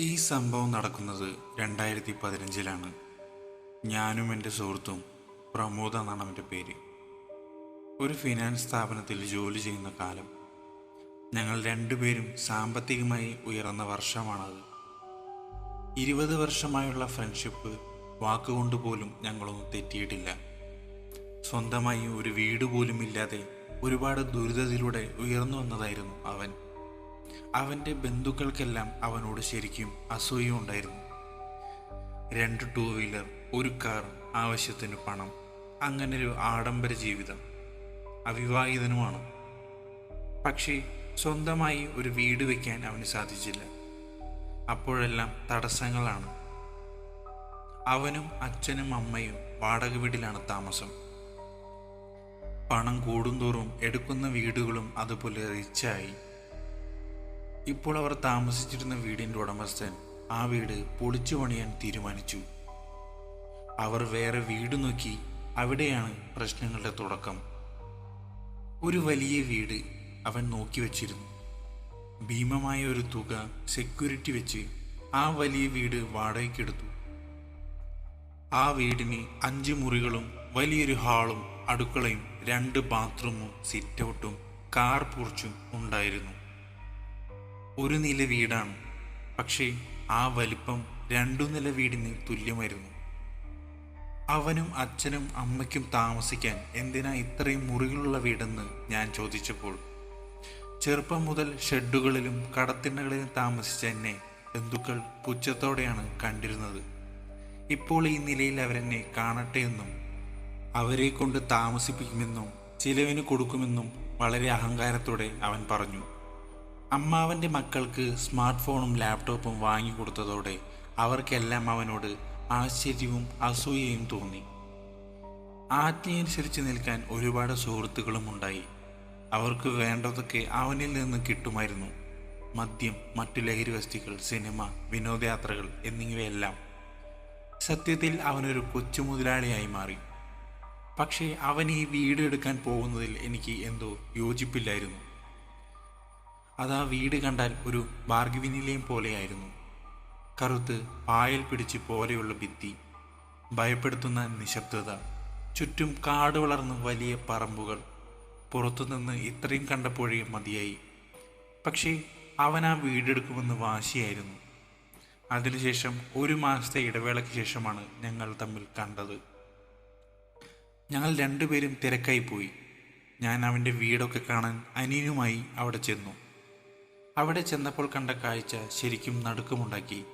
ഈ സംഭവം നടക്കുന്നത് രണ്ടായിരത്തി പതിനഞ്ചിലാണ് ഞാനും എന്റെ സുഹൃത്തും പ്രമോദ് എന്നാണ് അവന്റെ പേര്. ഒരു ഫിനാൻസ് സ്ഥാപനത്തിൽ ജോലി ചെയ്യുന്ന കാലം ഞങ്ങൾ രണ്ടുപേരും സാമ്പത്തികമായി ഉയർന്ന വർഷമാണത്. ഇരുപത് വർഷമായുള്ള ഫ്രണ്ട്ഷിപ്പ് വാക്കുകൊണ്ട് പോലും ഞങ്ങളൊന്നും തെറ്റിയിട്ടില്ല. സ്വന്തമായി ഒരു വീട് പോലും ഇല്ലാതെ ഒരുപാട് ദുരിതത്തിലൂടെ ഉയർന്നു വന്നതായിരുന്നു അവൻ. അവന്റെ ബന്ധുക്കൾക്കെല്ലാം അവനോട് ശരിക്കും അസൂയ ഉണ്ടായിരുന്നു. രണ്ട് ടൂ വീലർ ഒരു കാർ ആവശ്യത്തിന് പണം അങ്ങനെ ഒരു ആഡംബര ജീവിതം. അവിവാഹിതനുമാണ്. പക്ഷേ സ്വന്തമായി ഒരു വീട് വയ്ക്കാൻ അവന് സാധിച്ചില്ല. അപ്പോഴെല്ലാം തടസ്സങ്ങളാണ്. അവനും അച്ഛനും അമ്മയും വാടക വീട്ടിലാണ് താമസം. പണം കൂടുന്തോറും എടുക്കുന്ന വീടുകളും അതുപോലെ റിച്ചായി ഇപ്പോൾ അവർ താമസിച്ചിരുന്ന വീടിന്റെ ഉടമസ്ഥൻ ആ വീട് പൊളിച്ചു പണിയാൻ തീരുമാനിച്ചു. അവർ വേറെ വീട് നോക്കി അവിടെയാണ് പ്രശ്നങ്ങളുടെ തുടക്കം. ഒരു വലിയ വീട് അവൻ നോക്കി വച്ചിരുന്നു. ഭീമമായ ഒരു തുക സെക്യൂരിറ്റി വെച്ച് ആ വലിയ വീട് വാടകയ്ക്കെടുത്തു ആ വീടിന് അഞ്ച് മുറികളും വലിയൊരു ഹാളും അടുക്കളയും രണ്ട് ബാത്റൂമും സിറ്റൗട്ടും കാർ പൂർച്ചും ഉണ്ടായിരുന്നു. ഒരു നില വീടാണ്. പക്ഷേ ആ വലിപ്പം രണ്ടു നില വീടിന് തുല്യമായിരുന്നു. അവനും അച്ഛനും അമ്മയ്ക്കും താമസിക്കാൻ എന്തിനാ ഇത്രയും മുറികളുള്ള വീടെന്ന് ഞാൻ ചോദിച്ചപ്പോൾ ചെറുപ്പം മുതൽ ഷെഡുകളിലും കടത്തിണ്ണകളിലും താമസിച്ച എന്നെ ബന്ധുക്കൾ പുച്ഛത്തോടെയാണ് കണ്ടിരുന്നത്. ഇപ്പോൾ ഈ നിലയിൽ അവരെന്നെ കാണട്ടെ എന്നും അവരെ കൊണ്ട് താമസിപ്പിക്കുമെന്നും ചിലവിന് കൊടുക്കുമെന്നും വളരെ അഹങ്കാരത്തോടെ അവൻ പറഞ്ഞു. അമ്മാവന്റെ മക്കൾക്ക് സ്മാർട്ട് ഫോണും ലാപ്ടോപ്പും വാങ്ങിക്കൊടുത്തതോടെ അവർക്കെല്ലാം അവനോട് ആശ്ചര്യവും അസൂയയും തോന്നി. ആജ്ഞയനുസരിച്ച് നിൽക്കാൻ ഒരുപാട് സുഹൃത്തുക്കളും ഉണ്ടായി അവർക്ക് വേണ്ടതൊക്കെ അവനിൽ നിന്ന് കിട്ടുമായിരുന്നു. മദ്യം മറ്റു ലഹരി വസ്തുക്കൾ സിനിമ വിനോദയാത്രകൾ എന്നിവയെല്ലാം. സത്യത്തിൽ അവനൊരു കൊച്ചു മുതലാളിയായി മാറി. പക്ഷേ അവൻ ഈ വീട് എടുക്കാൻ പോകുന്നതിൽ എനിക്ക് എന്തോ യോജിപ്പില്ലായിരുന്നു. അത് വീട് കണ്ടാൽ ഒരു ബാർഗവിനിലയം പോലെയായിരുന്നു. കറുത്ത് പായൽ പിടിച്ച് പോലെയുള്ള ഭിത്തി ഭയപ്പെടുത്തുന്ന നിശബ്ദത ചുറ്റും കാട് വളർന്ന് വലിയ പറമ്പുകൾ. പുറത്തുനിന്ന് ഇത്രയും കണ്ടപ്പോഴേ മതിയായി. പക്ഷേ അവൻ ആ വീടെടുക്കുമെന്ന് വാശിയായിരുന്നു. അതിനുശേഷം ഒരു മാസത്തെ ഇടവേളയ്ക്ക് ശേഷമാണ് ഞങ്ങൾ തമ്മിൽ കണ്ടത്. ഞങ്ങൾ രണ്ടുപേരും തിരക്കായി പോയി. ഞാൻ അവന്റെ വീടൊക്കെ കാണാൻ അനിയനുമായി അവിടെ ചെന്നു. അവിടെ ചെന്നപ്പോൾ കണ്ട കാഴ്ച ശരിക്കും നടുക്കമുണ്ടാക്കി.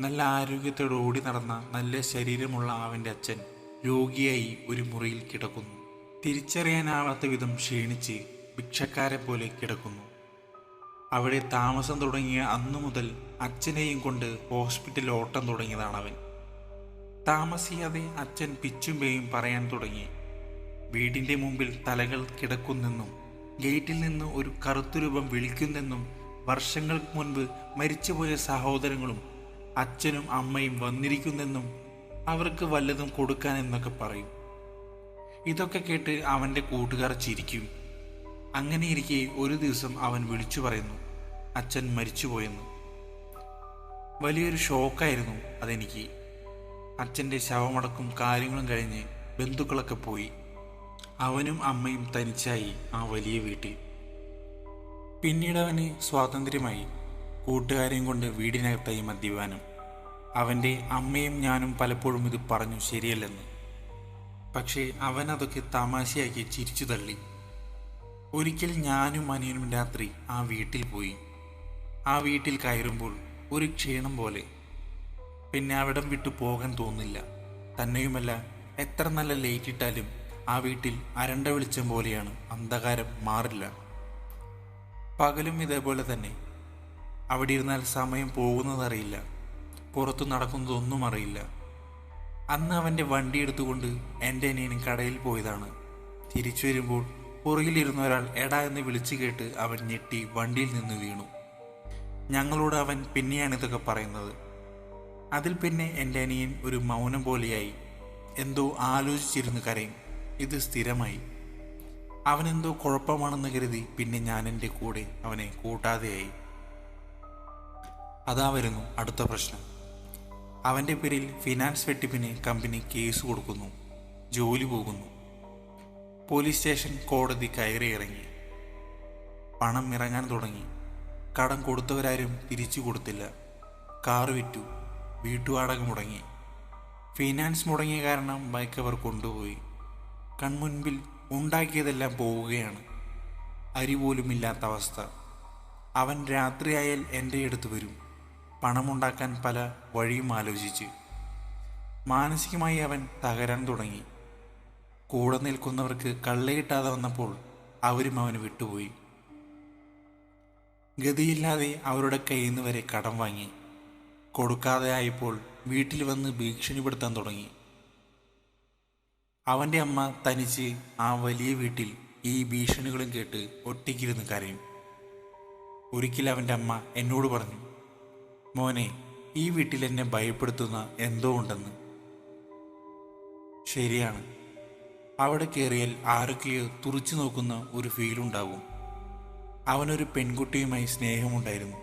നല്ല ആരോഗ്യത്തോടെ ഓടി നടന്ന നല്ല ശരീരമുള്ള അവന്റെ അച്ഛൻ രോഗിയായി ഒരു മുറിയിൽ കിടക്കുന്നു. തിരിച്ചറിയാനാവാത്ത വിധം ക്ഷീണിച്ച് ഭിക്ഷക്കാരെ പോലെ കിടക്കുന്നു. അവിടെ താമസം തുടങ്ങിയ അന്നു മുതൽ അച്ഛനെയും കൊണ്ട് ഹോസ്പിറ്റൽ ഓട്ടം തുടങ്ങിയതാണ് അവൻ താമസിയാതെ അച്ഛൻ പിച്ചുമ്പേയും പറയാൻ തുടങ്ങി. വീടിന്റെ മുമ്പിൽ തലകൾ കിടക്കുന്നെന്നും ഗേറ്റിൽ നിന്ന് ഒരു കറുത്തുരൂപം വിളിക്കുന്നെന്നും വർഷങ്ങൾക്ക് മുൻപ് മരിച്ചുപോയ സഹോദരങ്ങളും അച്ഛനും അമ്മയും വന്നിരിക്കുന്നെന്നും അവർക്ക് വല്ലതും കൊടുക്കാൻ എന്നൊക്കെ പറയും. ഇതൊക്കെ കേട്ട് അവന്റെ കൂട്ടുകാർ ചിരിക്കും. അങ്ങനെ ഇരിക്കെ ഒരു ദിവസം അവൻ വിളിച്ചു പറയുന്നു. അച്ഛൻ മരിച്ചുപോയെന്ന്. വലിയൊരു ഷോക്കായിരുന്നു അതെനിക്ക്. അച്ഛന്റെ ശവമടക്കും കാര്യങ്ങളും കഴിഞ്ഞ് ബന്ധുക്കളൊക്കെ പോയി. അവനും അമ്മയും തനിച്ചായി ആ വലിയ വീട്ടിൽ. പിന്നീട് അവന് സ്വാതന്ത്ര്യമായി കൂട്ടുകാരെയും കൊണ്ട് വീടിനകത്തായി മദ്യപാനം. അവന്റെ അമ്മയും ഞാനും പലപ്പോഴും ഇത് പറഞ്ഞു ശരിയല്ലെന്ന്. പക്ഷേ അവൻ അതൊക്കെ തമാശയാക്കി ചിരിച്ചു തള്ളി. ഒരിക്കൽ ഞാനും അനിയനും രാത്രി ആ വീട്ടിൽ പോയി. ആ വീട്ടിൽ കയറുമ്പോൾ ഒരു ക്ഷീണം പോലെ. പിന്നെ അവിടം വിട്ടു പോകാൻ തോന്നില്ല. തന്നെയുമല്ല എത്ര നല്ല ലേറ്റ് ഇട്ടാലും ആ വീട്ടിൽ അരണ്ട വെളിച്ചം പോലെയാണ്. അന്ധകാരം മാറില്ല. പകലും ഇതേപോലെ തന്നെ. അവിടെ ഇരുന്നാൽ സമയം പോകുന്നതറിയില്ല. പുറത്തു നടക്കുന്നതൊന്നും അറിയില്ല. അന്ന് അവന്റെ വണ്ടി എടുത്തുകൊണ്ട് എന്റെ അനിയനും കടയിൽ പോയതാണ്. തിരിച്ചു വരുമ്പോൾ പുറകിലിരുന്ന ഒരാൾ എടാ എന്ന് വിളിച്ചു കേട്ട് അവൻ ഞെട്ടി വണ്ടിയിൽ നിന്ന് വീണു. ഞങ്ങളോട് അവൻ പിന്നെയാണ് ഇതൊക്കെ പറയുന്നത്. അതിൽ പിന്നെ എന്റെ അനിയൻ ഒരു മൗനം പോലെയായി. എന്തോ ആലോചിച്ചിരുന്ന് കരയും. ഇത് സ്ഥിരമായി. അവനെന്തോ കുഴപ്പമാണെന്ന് കരുതി പിന്നെ ഞാൻ എന്റെ കൂടെ അവനെ കൂട്ടാതെയായി. അതാ വരുന്നു അടുത്ത പ്രശ്നം. അവന്റെ പേരിൽ ഫിനാൻസ് വെട്ടിപ്പിന് കമ്പനി കേസ് കൊടുക്കുന്നു. ജോലി പോകുന്നു. പോലീസ് സ്റ്റേഷൻ കോടതി കയറി ഇറങ്ങി പണം ഇറങ്ങാൻ തുടങ്ങി. കടം കൊടുത്തവരാരും തിരിച്ചു കൊടുത്തില്ല. കാറ് വിറ്റു. വീട്ടുവാടക മുടങ്ങി. ഫിനാൻസ് മുടങ്ങിയ കാരണം ബൈക്ക് അവർ കൊണ്ടുപോയി. കൺമുൻപിൽ ഉണ്ടാക്കിയതെല്ലാം പോവുകയാണ്. അരി പോലുമില്ലാത്ത അവസ്ഥ. അവൻ രാത്രിയായാൽ എന്റെ അടുത്ത് വരും. പണമുണ്ടാക്കാൻ പല വഴിയും ആലോചിച്ച്. മാനസികമായി അവൻ തകരാൻ തുടങ്ങി. കൂടെ നിൽക്കുന്നവർക്ക് കള്ളയിട്ടാതെ വന്നപ്പോൾ അവരും അവന് വിട്ടുപോയി. ഗതിയില്ലാതെ അവരുടെ കയ്യിൽ നിന്ന് വരെ കടം വാങ്ങി. കൊടുക്കാതെ ആയപ്പോൾ വീട്ടിൽ വന്ന് ഭീഷണിപ്പെടുത്താൻ തുടങ്ങി. അവന്റെ അമ്മ തനിച്ച് ആ വലിയ വീട്ടിൽ ഈ ഭീഷണികളും കേട്ട് ഒറ്റയ്ക്കിരുന്ന് കരയും. ഒരിക്കൽ അവന്റെ അമ്മ എന്നോട് പറഞ്ഞു മോനെ ഈ വീട്ടിൽ എന്നെ ഭയപ്പെടുത്തുന്ന എന്തോ ഉണ്ടെന്ന്. ശരിയാണ്. അവിടെ കയറിയാൽ ആരൊക്കെയോ തുറച്ചു നോക്കുന്ന ഒരു ഫീലുണ്ടാകും അവനൊരു പെൺകുട്ടിയുമായി സ്നേഹമുണ്ടായിരുന്നു.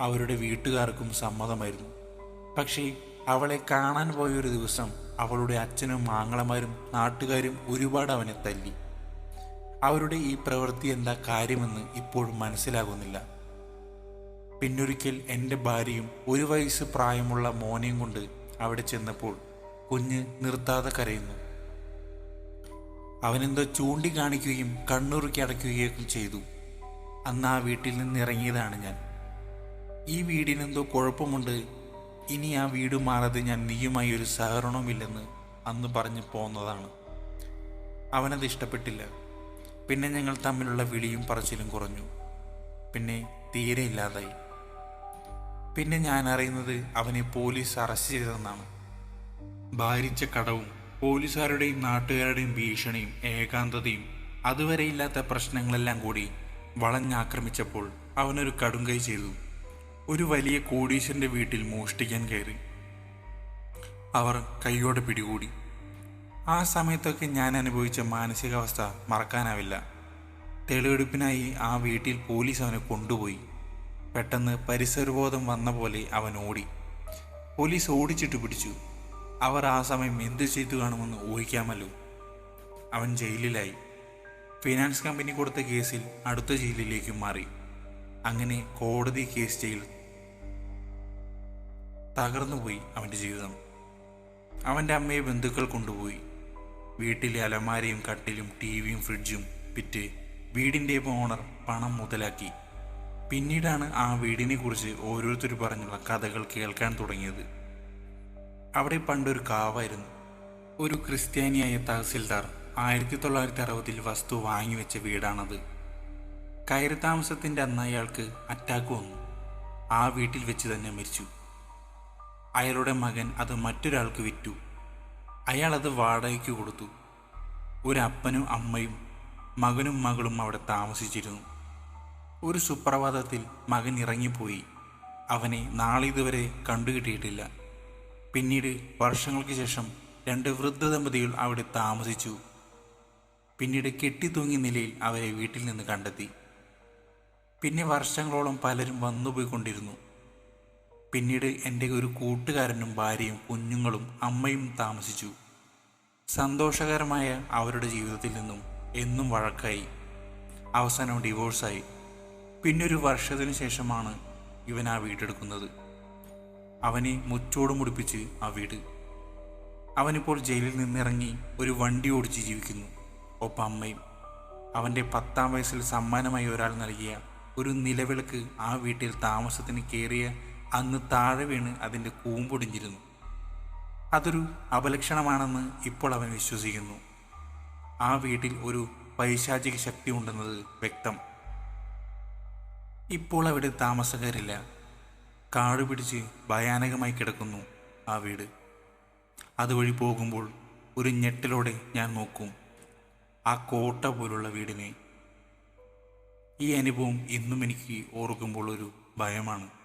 അവരുടെ വീട്ടുകാർക്കും സമ്മതമായിരുന്നു. പക്ഷേ അവളെ കാണാൻ പോയൊരു ദിവസം അവളുടെ അച്ഛനും ആങ്ങളമാരും നാട്ടുകാരും ഒരുപാട് അവനെ തല്ലി. അവരുടെ ഈ പ്രവൃത്തി എന്താ കാര്യമെന്ന് ഇപ്പോഴും മനസ്സിലാകുന്നില്ല. പിന്നൊരിക്കൽ എന്റെ ഭാര്യയും ഒരു വയസ്സ് പ്രായമുള്ള മോനെയും കൊണ്ട് അവിടെ ചെന്നപ്പോൾ കുഞ്ഞ് നിർത്താതെ കരയുന്നു. അവനെന്തോ ചൂണ്ടിക്കാണിക്കുകയും കണ്ണുറുക്കി അടയ്ക്കുകയൊക്കെ ചെയ്തു. അന്ന് ആ വീട്ടിൽ നിന്ന് ഇറങ്ങിയതാണ് ഞാൻ. ഈ വീടിനെന്തോ കുഴപ്പമുണ്ട് ഇനി ആ വീട് മാറാതെ ഞാൻ നീയുമായി ഒരു സഹകരണവുമില്ലെന്ന് അന്ന് പറഞ്ഞു പോന്നതാണ്. അവനത് ഇഷ്ടപ്പെട്ടില്ല. പിന്നെ ഞങ്ങൾ തമ്മിലുള്ള വിളിയും പറച്ചിലും കുറഞ്ഞു. പിന്നെ തീരെ ഇല്ലാതായി. പിന്നെ ഞാൻ അറിയുന്നത് അവനെ പോലീസ് അറസ്റ്റ് ചെയ്തതെന്നാണ്. ഭാരിച്ച കടവും പോലീസുകാരുടെയും നാട്ടുകാരുടെയും ഭീഷണിയും ഏകാന്തതയും അതുവരെ ഇല്ലാത്ത പ്രശ്നങ്ങളെല്ലാം കൂടി വളഞ്ഞാക്രമിച്ചപ്പോൾ അവനൊരു കടുങ്കൈ ചെയ്തു. ഒരു വലിയ കോടീശ്വരന്റെ വീട്ടിൽ മോഷ്ടിക്കാൻ കയറി. അവർ കൈയോടെ പിടികൂടി. ആ സമയത്തൊക്കെ ഞാൻ അനുഭവിച്ച മാനസികാവസ്ഥ മറക്കാനാവില്ല. തെളിവെടുപ്പിനായി ആ വീട്ടിൽ പോലീസ് അവനെ കൊണ്ടുപോയി. പെട്ടെന്ന് പരിസരബോധം വന്ന പോലെ അവൻ ഓടി. പോലീസ് ഓടിച്ചിട്ട് പിടിച്ചു. അവർ ആ സമയം എന്ത് ചെയ്തു കാണുമെന്ന് ഊഹിക്കാമല്ലോ. അവൻ ജയിലിലായി. ഫിനാൻസ് കമ്പനി കൊടുത്ത കേസിൽ അടുത്ത ജയിലിലേക്ക് മാറി. അങ്ങനെ കോടതി കേസ് ജയിൽ തകർന്നുപോയി അവന്റെ ജീവിതം. അവന്റെ അമ്മയെ ബന്ധുക്കൾ കൊണ്ടുപോയി. വീട്ടിലെ അലമാരയും കട്ടിലും ടി വിയും ഫ്രിഡ്ജും വിറ്റ് വീടിന്റെ ഓണർ പണം മുതലാക്കി. പിന്നീടാണ് ആ വീടിനെ കുറിച്ച് ഓരോരുത്തർ പറഞ്ഞുള്ള കഥകൾ കേൾക്കാൻ തുടങ്ങിയത്. അവിടെ പണ്ടൊരു കാവായിരുന്നു. ഒരു ക്രിസ്ത്യാനിയായ തഹസിൽദാർ ആയിരത്തി തൊള്ളായിരത്തി അറുപതിൽ വസ്തു വാങ്ങിവെച്ച വീടാണത്. കയറി താമസത്തിന്റെ അന്ന് അയാൾക്ക് അറ്റാക്ക് വന്നു. ആ വീട്ടിൽ വെച്ച് തന്നെ മരിച്ചു. അയാളുടെ മകൻ അത് മറ്റൊരാൾക്ക് വിറ്റു. അയാൾ അത് വാടകയ്ക്ക് കൊടുത്തു. ഒരപ്പനും അമ്മയും മകനും മകളും അവിടെ താമസിച്ചിരുന്നു. ഒരു സുപ്രഭാതത്തിൽ മകൻ ഇറങ്ങിപ്പോയി. അവനെ നാളെ ഇതുവരെ കണ്ടുകിട്ടിയിട്ടില്ല. പിന്നീട് വർഷങ്ങൾക്ക് ശേഷം രണ്ട് വൃദ്ധ ദമ്പതികൾ അവിടെ താമസിച്ചു. പിന്നീട് കെട്ടിത്തൂങ്ങിയ നിലയിൽ അവരെ വീട്ടിൽ നിന്ന് കണ്ടെത്തി. പിന്നെ വർഷങ്ങളോളം പലരും വന്നുപോയിക്കൊണ്ടിരുന്നു. പിന്നീട് എന്റെ ഒരു കൂട്ടുകാരനും ഭാര്യയും കുഞ്ഞുങ്ങളും അമ്മയും താമസിച്ചു. സന്തോഷകരമായ അവരുടെ ജീവിതത്തിൽ നിന്നും എന്നും വഴക്കായി. അവസാനം ഡിവോഴ്സായി. പിന്നൊരു വർഷത്തിനു ശേഷമാണ് ഇവൻ ആ വീടെടുക്കുന്നത്. അവനെ മുച്ചോട് മുടിപ്പിച്ച് ആ വീട്. അവനിപ്പോൾ ജയിലിൽ നിന്നിറങ്ങി ഒരു വണ്ടി ഓടിച്ച് ജീവിക്കുന്നു ഒപ്പം അമ്മയും. അവന്റെ പത്താം വയസ്സിൽ സമ്മാനമായി ഒരാൾ നൽകിയ ഒരു നിലവിളക്ക് ആ വീട്ടിൽ താമസത്തിന് കയറിയ അന്ന് താഴെ വീണ് അതിന്റെ കൂമ്പൊടിഞ്ഞിരുന്നു അതൊരു അപലക്ഷണമാണെന്ന് ഇപ്പോൾ അവൻ വിശ്വസിക്കുന്നു. ആ വീട്ടിൽ ഒരു പൈശാചിക ശക്തി ഉണ്ടെന്നത് വ്യക്തം. ഇപ്പോൾ അവിടെ താമസക്കാരില്ല. കാട് പിടിച്ച് ഭയാനകമായി കിടക്കുന്നു ആ വീട്. അതുവഴി പോകുമ്പോൾ ഒരു ഞെട്ടലോടെ ഞാൻ നോക്കും ആ കോട്ട പോലുള്ള വീടിനെ. ഈ അനുഭവം ഇന്നും എനിക്ക് ഓർക്കുമ്പോൾ ഒരു ഭയമാണ്.